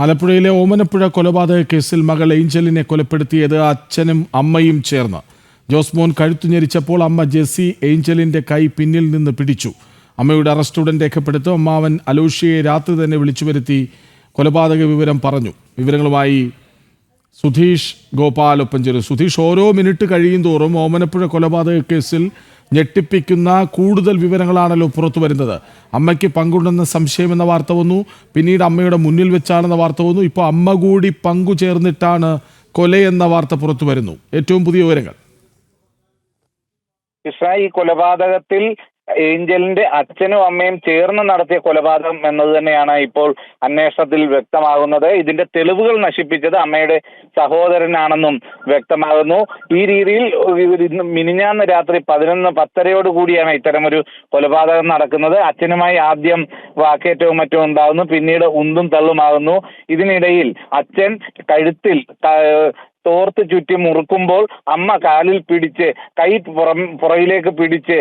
ആലപ്പുഴയിലെ ഓമനപ്പുഴ കൊലപാതക കേസിൽ മകൾ ഏഞ്ചലിനെ കൊലപ്പെടുത്തിയത് അച്ഛനും അമ്മയും ചേർന്ന്. ജോസ്മോൻ കഴുത്തു ഞെരിച്ചപ്പോൾ അമ്മ ജെസ്സി ഏഞ്ചലിന്റെ കൈ പിന്നിൽ നിന്ന് പിടിച്ചു. അമ്മയുടെ അറസ്റ്റ് ഉടൻ രേഖപ്പെടുത്തും അമ്മാവൻ അലോഷ്യയെ രാത്രി തന്നെ വിളിച്ചു വരുത്തി കൊലപാതക വിവരം പറഞ്ഞു. വിവരങ്ങളുമായി സുധീഷ് ഗോപാൽ ഒപ്പം ചേരും. സുധീഷ് ഓരോ മിനിറ്റ് കഴിയും തോറും ഓമനപ്പുഴ കൊലപാതക കേസിൽ ഞെട്ടിപ്പിക്കുന്ന കൂടുതൽ വിവരങ്ങളാണല്ലോ പുറത്തു വരുന്നത്. അമ്മയ്ക്ക് പങ്കുണ്ടെന്ന സംശയമെന്ന വാർത്ത വന്നു. പിന്നീട് അമ്മയുടെ മുന്നിൽ വെച്ചാണെന്ന വാർത്ത വന്നു. ഇപ്പോൾ അമ്മ കൂടി പങ്കു ചേർന്നിട്ടാണ് കൊലയെന്ന വാർത്ത പുറത്തു വരുന്നു. ഏറ്റവും പുതിയ വിവരങ്ങൾ. ഇസ്രായേൽ കൊലപാതകത്തിൽ ഏഞ്ചലിന്റെ അച്ഛനും അമ്മയും ചേർന്ന് നടത്തിയ കൊലപാതകം എന്നത് തന്നെയാണ് ഇപ്പോൾ അന്വേഷണത്തിൽ വ്യക്തമാകുന്നത്. ഇതിന്റെ തെളിവുകൾ നശിപ്പിച്ചത് അമ്മയുടെ സഹോദരനാണെന്നും വ്യക്തമാകുന്നു. ഈ രീതിയിൽ മിനിഞ്ഞാന്ന് രാത്രി പതിനൊന്ന് പത്തരയോട് കൂടിയാണ് ഇത്തരമൊരു കൊലപാതകം നടക്കുന്നത്. അച്ഛനുമായി ആദ്യം വാക്കേറ്റവും മറ്റും ഉണ്ടാകുന്നു പിന്നീട് ഉന്തും തള്ളുമാകുന്നു. ഇതിനിടയിൽ അച്ഛൻ കഴുത്തിൽ തോർത്ത് ചുറ്റി മുറുക്കുമ്പോൾ അമ്മ കാലിൽ പിടിച്ച് കൈ പുറം പുറകിലേക്ക് പിടിച്ച്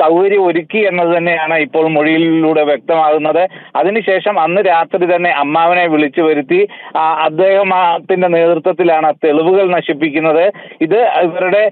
സൗകര്യം ഒരുക്കി എന്നത് തന്നെയാണ് ഇപ്പോൾ മൊഴിയിലൂടെ വ്യക്തമാകുന്നത്. അതിനുശേഷം അന്ന് രാത്രി തന്നെ അമ്മാവനെ വിളിച്ചു വരുത്തി അദ്ദേഹത്തിന്റെ നേതൃത്വത്തിലാണ് തെളിവുകൾ നശിപ്പിക്കുന്നത്. ഇത് ഇവരുടെ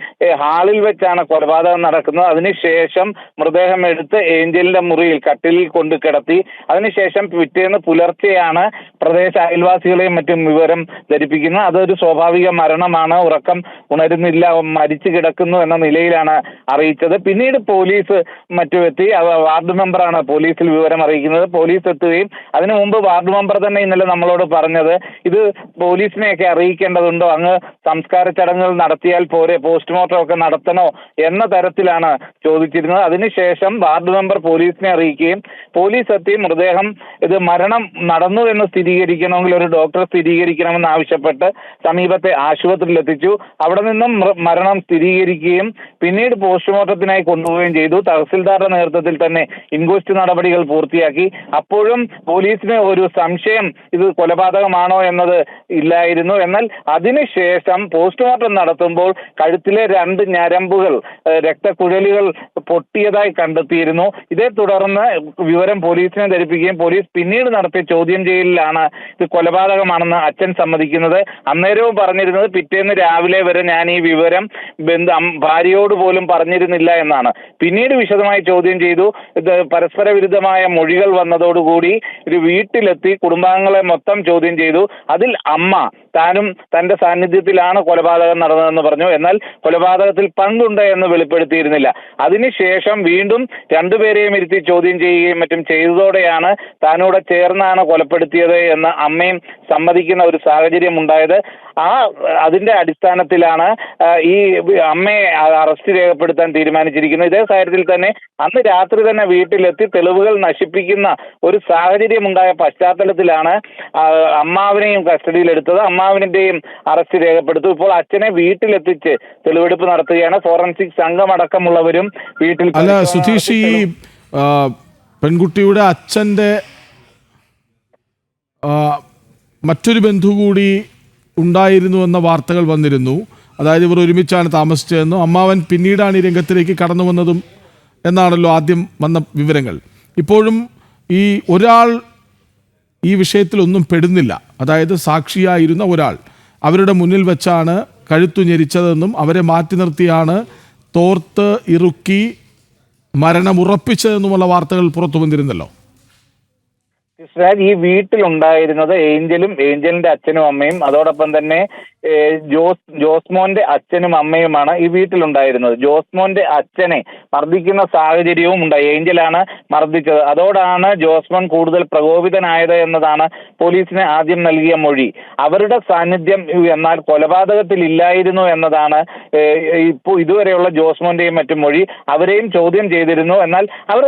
ഹാളിൽ വെച്ചാണ് കൊലപാതകം നടക്കുന്നത്. അതിനുശേഷം മൃതദേഹം എടുത്ത് ഏഞ്ചലിന്റെ മുറിയിൽ കട്ടിലിൽ കൊണ്ട് കിടത്തി അതിനുശേഷം പിറ്റേന്ന് പുലർച്ചെയാണ് പ്രദേശ അയൽവാസികളെയും മറ്റും വിവരം ധരിപ്പിക്കുന്നത്. അതൊരു സ്വാഭാവിക മരണമാണ്. ഉറക്കം ഉണരുന്നില്ല മരിച്ചു കിടക്കുന്നു എന്ന നിലയിലാണ് അറിയിച്ചത്. പിന്നീട് പോലീസ് മറ്റും എത്തി വാർഡ് മെമ്പറാണ് പോലീസിൽ വിവരം അറിയിക്കുന്നത്. പോലീസ് എത്തുകയും അതിനു മുമ്പ് വാർഡ് മെമ്പർ തന്നെ ഇന്നലെ നമ്മളോട് പറഞ്ഞത് ഇത് പോലീസിനെയൊക്കെ അറിയിക്കേണ്ടതുണ്ടോ? അങ്ങ് സംസ്കാര ചടങ്ങുകൾ നടത്തിയാൽ പോരെ? പോസ്റ്റ്മോർട്ടം ഒക്കെ നടത്തണോ? എന്ന തരത്തിലാണ് ചോദിച്ചിരുന്നത്. അതിനുശേഷം വാർഡ് മെമ്പർ പോലീസിനെ അറിയിക്കുകയും പോലീസ് എത്തി മൃതദേഹം ഇത് മരണം നടന്നു എന്ന് സ്ഥിരീകരിക്കണമെങ്കിൽ ഒരു ഡോക്ടർ സ്ഥിരീകരിക്കണമെന്ന് ആവശ്യപ്പെട്ട് സമീപത്തെ ആശുപത്രിയിൽ എത്തിച്ചു അവിടെ നിന്നും മരണം സ്ഥിരീകരിക്കുകയും പിന്നീട് പോസ്റ്റ്മോർട്ടത്തിനായി കൊണ്ടുപോവുകയും ചെയ്തു. തഹസിൽദാറുടെ നേതൃത്വത്തിൽ തന്നെ ഇൻക്വസ്റ്റ് നടപടികൾ പൂർത്തിയാക്കി. അപ്പോഴും പോലീസിന് ഒരു സംശയം ഇത് കൊലപാതകമാണോ എന്നത് ഇല്ലായിരുന്നു. എന്നാൽ അതിനുശേഷം പോസ്റ്റ്മോർട്ടം നടത്തുമ്പോൾ കഴുത്തിലെ രണ്ട് ഞരമ്പുകൾ രക്തക്കുഴലുകൾ പൊട്ടിയതായി കണ്ടെത്തിയിരുന്നു. ഇതേ തുടർന്ന് വിവരം പോലീസിനെ ധരിപ്പിക്കുകയും പോലീസ് പിന്നീട് നടത്തിയ ചോദ്യം ചെയ്യലിലാണ് ഇത് കൊലപാതകമാണെന്ന് അച്ഛൻ സമ്മതിക്കുന്നത്. അന്നേരവും പറഞ്ഞിരുന്നത് പിറ്റേന്ന് രാവിലെ വരെ ഞാൻ ഈ വിവരം ബന്ധ ഭാര്യയോട് പോലും പറഞ്ഞിരുന്നില്ല എന്നാണ്. പിന്നീട് വിശദമായി ചോദ്യം ചെയ്തു. ഇത് പരസ്പര വിരുദ്ധമായ മൊഴികൾ വന്നതോടുകൂടി ഒരു വീട്ടിലെത്തി കുടുംബാംഗങ്ങളെ മൊത്തം ചോദ്യം ചെയ്തു. അതിൽ അമ്മ താനും തന്റെ സാന്നിധ്യത്തിലാണ് കൊലപാതകം നടന്നതെന്ന് പറഞ്ഞു. എന്നാൽ കൊലപാതകത്തിൽ പങ്കുണ്ട് എന്ന് വെളിപ്പെടുത്തിയിരുന്നില്ല. അതിനുശേഷം വീണ്ടും രണ്ടുപേരെയും ഇരുത്തി ചോദ്യം ചെയ്യുകയും മറ്റും ചെയ്തതോടെയാണ് താനൂടെ ചേർന്നാണ് കൊലപ്പെടുത്തിയത് എന്ന് അമ്മയും സമ്മതിക്കുന്ന ഒരു സാഹചര്യം ഉണ്ടായത് ആ അതിന്റെ അടിസ്ഥാനത്തിലാണ് ഈ അമ്മയെ അറസ്റ്റ് രേഖപ്പെടുത്താൻ തീരുമാനിച്ചിരിക്കുന്നത്. ഇതേ കാര്യത്തിൽ തന്നെ അന്ന് രാത്രി തന്നെ വീട്ടിലെത്തി തെളിവുകൾ നശിപ്പിക്കുന്ന ഒരു സാഹചര്യം ഉണ്ടായ പശ്ചാത്തലത്തിലാണ് ആ, അമ്മാവിനെയും കസ്റ്റഡിയിലെടുത്തത്. അമ്മാവിനെയും അറസ്റ്റ് രേഖപ്പെടുത്തു. ഇപ്പോൾ അച്ഛനെ വീട്ടിലെത്തിച്ച് തെളിവെടുപ്പ് നടത്തുകയാണ്. ഫോറൻസിക് സംഘമടക്കമുള്ളവരും വീട്ടിൽ അല്ല സുധീഷ് ഈ പെൺകുട്ടിയുടെ അച്ഛന്റെ മറ്റൊരു ബന്ധു കൂടി ഉണ്ടായിരുന്നു എന്ന വാർത്തകൾ വന്നിരുന്നു. അതായത് ഇവർ ഒരുമിച്ചാണ് താമസിച്ചതെന്നും അമ്മാവൻ പിന്നീടാണ് ഈ രംഗത്തിലേക്ക് കടന്നു വന്നതും എന്നാണല്ലോ ആദ്യം വന്ന വിവരങ്ങൾ. ഇപ്പോഴും ഈ ഒരാൾ ഈ വിഷയത്തിലൊന്നും പെടുന്നില്ല. അതായത് സാക്ഷിയായിരുന്ന ഒരാൾ അവരുടെ മുന്നിൽ വെച്ചാണ് കഴുത്തു ഞെരിച്ചതെന്നും അവരെ മാറ്റി നിർത്തിയാണ് തോർത്ത് ഇറുക്കി മരണമുറപ്പിച്ചതെന്നുമുള്ള വാർത്തകൾ പുറത്തു വന്നിരുന്നല്ലോ. ഇസ്രായേൽ ഈ വീട്ടിലുണ്ടായിരുന്നത് ഏഞ്ചലും ഏഞ്ചലിന്റെ അച്ഛനും അമ്മയും. അതോടൊപ്പം തന്നെ ജോസ് ജോസ്മോന്റെ അച്ഛനും അമ്മയുമാണ് ഈ വീട്ടിലുണ്ടായിരുന്നത്. ജോസ്മോന്റെ അച്ഛനെ മർദ്ദിക്കുന്ന സാഹചര്യവും ഉണ്ടായി ഏഞ്ചലാണ് മർദ്ദിച്ചത്. അതോടാണ് ജോസ്മോൻ കൂടുതൽ പ്രകോപിതനായത് എന്നതാണ് പോലീസിന് ആദ്യം നൽകിയ മൊഴി. അവരുടെ സാന്നിധ്യം എന്നാൽ കൊലപാതകത്തിൽ ഇല്ലായിരുന്നു എന്നതാണ് ഇപ്പൊ ഇപ്പോൾ ഇതുവരെയുള്ള ജോസ്മോന്റെയും മറ്റും മൊഴി. അവരെയും ചോദ്യം ചെയ്തിരുന്നു. എന്നാൽ അവർ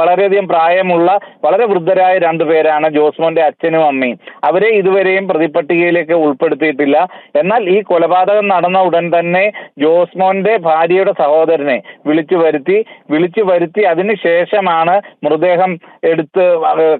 വളരെയധികം പ്രായമുള്ള വളരെ വൃദ്ധരായ രണ്ടുപേരാണ് ജോസ്മോന്റെ അച്ഛനും അമ്മയും. അവരെ ഇതുവരെയും പ്രതിപട്ടികയിലേക്ക് ഉൾപ്പെടുത്തിയിട്ടില്ല. എന്നാൽ ഈ കൊലപാതകം നടന്ന ഉടൻ തന്നെ ജോസ്മോന്റെ ഭാര്യയുടെ സഹോദരനെ വിളിച്ചു വരുത്തി വിളിച്ചു വരുത്തി അതിനുശേഷമാണ് മൃതദേഹം എടുത്ത്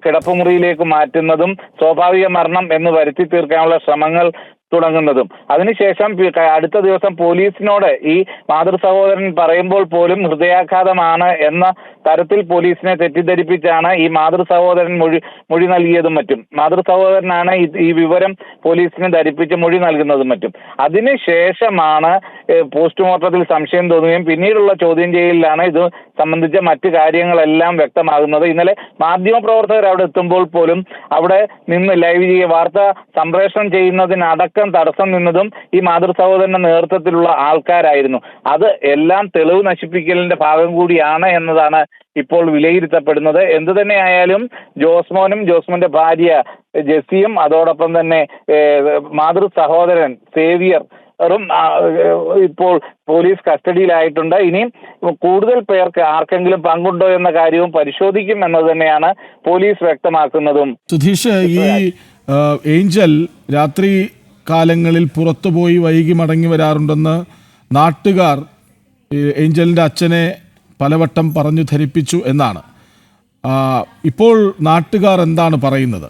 കിടപ്പുമുറിയിലേക്ക് മാറ്റുന്നതും സ്വാഭാവിക മരണം എന്ന് വരുത്തി തീർക്കാനുള്ള ശ്രമങ്ങൾ തുടങ്ങുന്നതും. അതിനുശേഷം അടുത്ത ദിവസം പോലീസിനോട് ഈ മാതൃ സഹോദരൻ പറയുമ്പോൾ പോലും ഹൃദയാഘാതമാണ് എന്ന തരത്തിൽ പോലീസിനെ തെറ്റിദ്ധരിപ്പിച്ചാണ് ഈ മാതൃ സഹോദരൻ മൊഴി മൊഴി നൽകിയതും മറ്റും. മാതൃ സഹോദരനാണ് ഈ- വിവരം പോലീസിനെ ധരിപ്പിച്ച് മൊഴി നൽകുന്നതും മറ്റും. അതിനുശേഷമാണ് പോസ്റ്റ്മോർട്ടത്തിൽ സംശയം തോന്നുകയും പിന്നീടുള്ള ചോദ്യം ചെയ്യലിലാണ് ഇത് സംബന്ധിച്ച മറ്റു കാര്യങ്ങളെല്ലാം വ്യക്തമാകുന്നത്. ഇന്നലെ മാധ്യമപ്രവർത്തകർ അവിടെ എത്തുമ്പോൾ പോലും അവിടെ നിന്ന് ലൈവ് ചെയ്യ വാർത്ത സംപ്രേഷണം ചെയ്യുന്നതിനടക്കം തടസ്സം നിന്നതും ഈ മാതൃ സഹോദരന്റെ നേതൃത്വത്തിലുള്ള ആൾക്കാരായിരുന്നു. അത് എല്ലാം തെളിവ് നശിപ്പിക്കലിന്റെ ഭാഗം കൂടിയാണ് എന്നതാണ് ഇപ്പോൾ വിലയിരുത്തപ്പെടുന്നത്. എന്തു തന്നെയായാലും ജോസ്മോനും ജോസ്മോന്റെ ഭാര്യ ജെസ്സിയും അതോടൊപ്പം തന്നെ മാതൃ സഹോദരൻ സേവിയർ റും ഇപ്പോൾ പോലീസ് കസ്റ്റഡിയിലായിട്ടുണ്ട്. ഇനിയും കൂടുതൽ പേർക്ക് ആർക്കെങ്കിലും പങ്കുണ്ടോ എന്ന കാര്യവും പരിശോധിക്കും എന്നത് തന്നെയാണ് പോലീസ് വ്യക്തമാക്കുന്നതും. സുധീഷ് ഈ ഏഞ്ചൽ രാത്രി കാലങ്ങളിൽ പുറത്തുപോയി വൈകി മടങ്ങി വരാറുണ്ടെന്ന് നാട്ടുകാർ ഏഞ്ചലിന്റെ അച്ഛനെ പലവട്ടം പറഞ്ഞു ധരിപ്പിച്ചു എന്നാണ്. ഇപ്പോൾ നാട്ടുകാർ എന്താണ് പറയുന്നത്?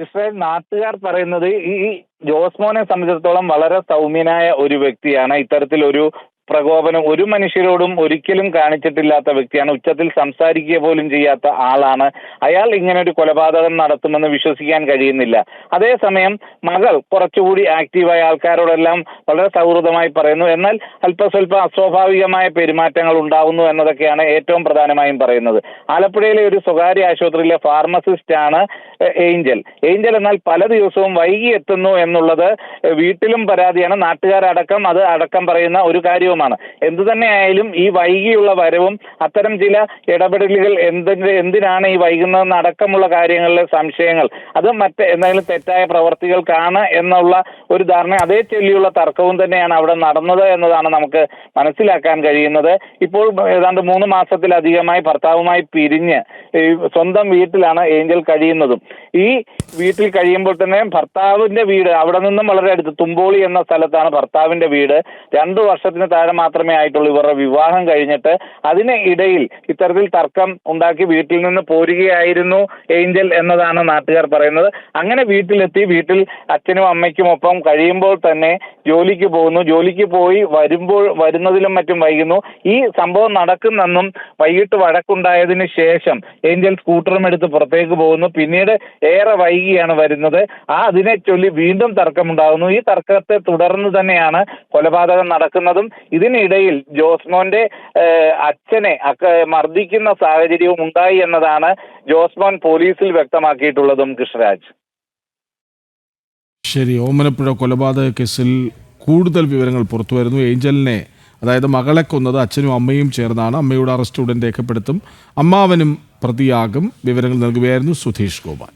കൃഷ്ണൻ നാട്ടുകാർ പറയുന്നത് ഈ ജോസ്മോനെ സംബന്ധിച്ചിടത്തോളം വളരെ സൗമ്യനായ ഒരു വ്യക്തിയാണ്. ഇത്തരത്തിൽ ഒരു പ്രകോപനം ഒരു മനുഷ്യരോടും ഒരിക്കലും കാണിച്ചിട്ടില്ലാത്ത വ്യക്തിയാണ്. ഉച്ചത്തിൽ സംസാരിക്കുക പോലും ചെയ്യാത്ത ആളാണ്. അയാൾ ഇങ്ങനെ ഒരു കൊലപാതകം നടത്തുമെന്ന് വിശ്വസിക്കാൻ കഴിയുന്നില്ല. അതേസമയം മകൾ കുറച്ചുകൂടി ആക്റ്റീവായ ആൾക്കാരോടെല്ലാം വളരെ സൗഹൃദമായി പറയുന്നു. എന്നാൽ അല്പസ്വല്പ അസ്വാഭാവികമായ പെരുമാറ്റങ്ങൾ ഉണ്ടാകുന്നു എന്നതൊക്കെയാണ് ഏറ്റവും പ്രധാനമായും പറയുന്നത്. ആലപ്പുഴയിലെ ഒരു സ്വകാര്യ ആശുപത്രിയിലെ ഫാർമസിസ്റ്റ് ആണ് ഏഞ്ചൽ ഏഞ്ചൽ എന്നാൽ പല ദിവസവും വൈകി എത്തുന്നു എന്നുള്ളത് വീട്ടിലും പരാതിയാണ്. നാട്ടുകാരടക്കം അത് അടക്കം പറയുന്ന ഒരു കാര്യവുമാണ് എന്തു തന്നെയായാലും ഈ വൈകിയുള്ള വരവും അത്തരം ചില ഇടപെടലുകൾ എന്തിന് എന്തിനാണ് ഈ വൈകുന്നതെന്ന് അടക്കമുള്ള കാര്യങ്ങളിലെ സംശയങ്ങൾ. അത് മറ്റ് എന്തെങ്കിലും തെറ്റായ പ്രവർത്തികൾക്കാണ് എന്നുള്ള ഒരു ധാരണ അതേ ചൊല്ലിയുള്ള തർക്കവും തന്നെയാണ് അവിടെ നടന്നത് എന്നതാണ് നമുക്ക് മനസ്സിലാക്കാൻ കഴിയുന്നത്. ഇപ്പോൾ ഏതാണ്ട് മൂന്ന് മാസത്തിലധികമായി ഭർത്താവുമായി പിരിഞ്ഞ് സ്വന്തം വീട്ടിലാണ് ഏഞ്ചൽ കഴിയുന്നതും. ഈ വീട്ടിൽ കഴിയുമ്പോൾ തന്നെ ഭർത്താവിന്റെ വീട് അവിടെ നിന്നും വളരെ അടുത്ത് തുമ്പോളി എന്ന സ്ഥലത്താണ് ഭർത്താവിന്റെ വീട്. രണ്ടു വർഷത്തിന് താഴെ മാത്രമേ ആയിട്ടുള്ളൂ. ഇവരുടെ വിവാഹം കഴിഞ്ഞിട്ട് അതിന് ഇടയിൽ ഇത്തരത്തിൽ തർക്കം ഉണ്ടാക്കി വീട്ടിൽ നിന്ന് പോരുകയായിരുന്നു ഏഞ്ചൽ എന്നതാണ് നാട്ടുകാർ പറയുന്നത്. അങ്ങനെ വീട്ടിലെത്തി വീട്ടിൽ അച്ഛനും അമ്മയ്ക്കും ഒപ്പം കഴിയുമ്പോൾ തന്നെ ജോലിക്ക് പോകുന്നു. ജോലിക്ക് പോയി വരുമ്പോൾ വരുന്നതിലും മറ്റും വൈകുന്നു. ഈ സംഭവം നടക്കുന്നെന്നും വൈകിട്ട് വഴക്കുണ്ടായതിന് ശേഷം ഏഞ്ചൽ സ്കൂട്ടറും എടുത്ത് പുറത്തേക്ക് പോകുന്നു. പിന്നീട് ഏറെ വൈകിയാണ് വരുന്നത്. ആ അതിനെ ചൊല്ലി വീണ്ടും തർക്കമുണ്ടാകുന്നു. ഈ തർക്കത്തെ തുടർന്ന് തന്നെയാണ് കൊലപാതകം നടക്കുന്നതും ഇതിനിടയിൽ ജോസ്മോന്റെ അച്ഛനെ മർദ്ദിക്കുന്ന സാഹചര്യവും ഉണ്ടായി എന്നതാണ് ജോസ്മോൻ പോലീസിൽ വ്യക്തമാക്കിയിട്ടുള്ളതും കൃഷ്ണരാജ്. ശരി ഓമനപ്പുഴ കൊലപാതക കേസിൽ കൂടുതൽ വിവരങ്ങൾ പുറത്തുവരുന്നു. ഏഞ്ചലിനെ അതായത് മകളെ കൊന്നത് അച്ഛനും അമ്മയും ചേർന്നാണ്. അമ്മയുടെ അറസ്റ്റ് ഉടൻ രേഖപ്പെടുത്തും. അമ്മാവനും പ്രതിയാകും. വിവരങ്ങൾ നൽകുകയായിരുന്നു സുധീഷ് ഗോപാൽ.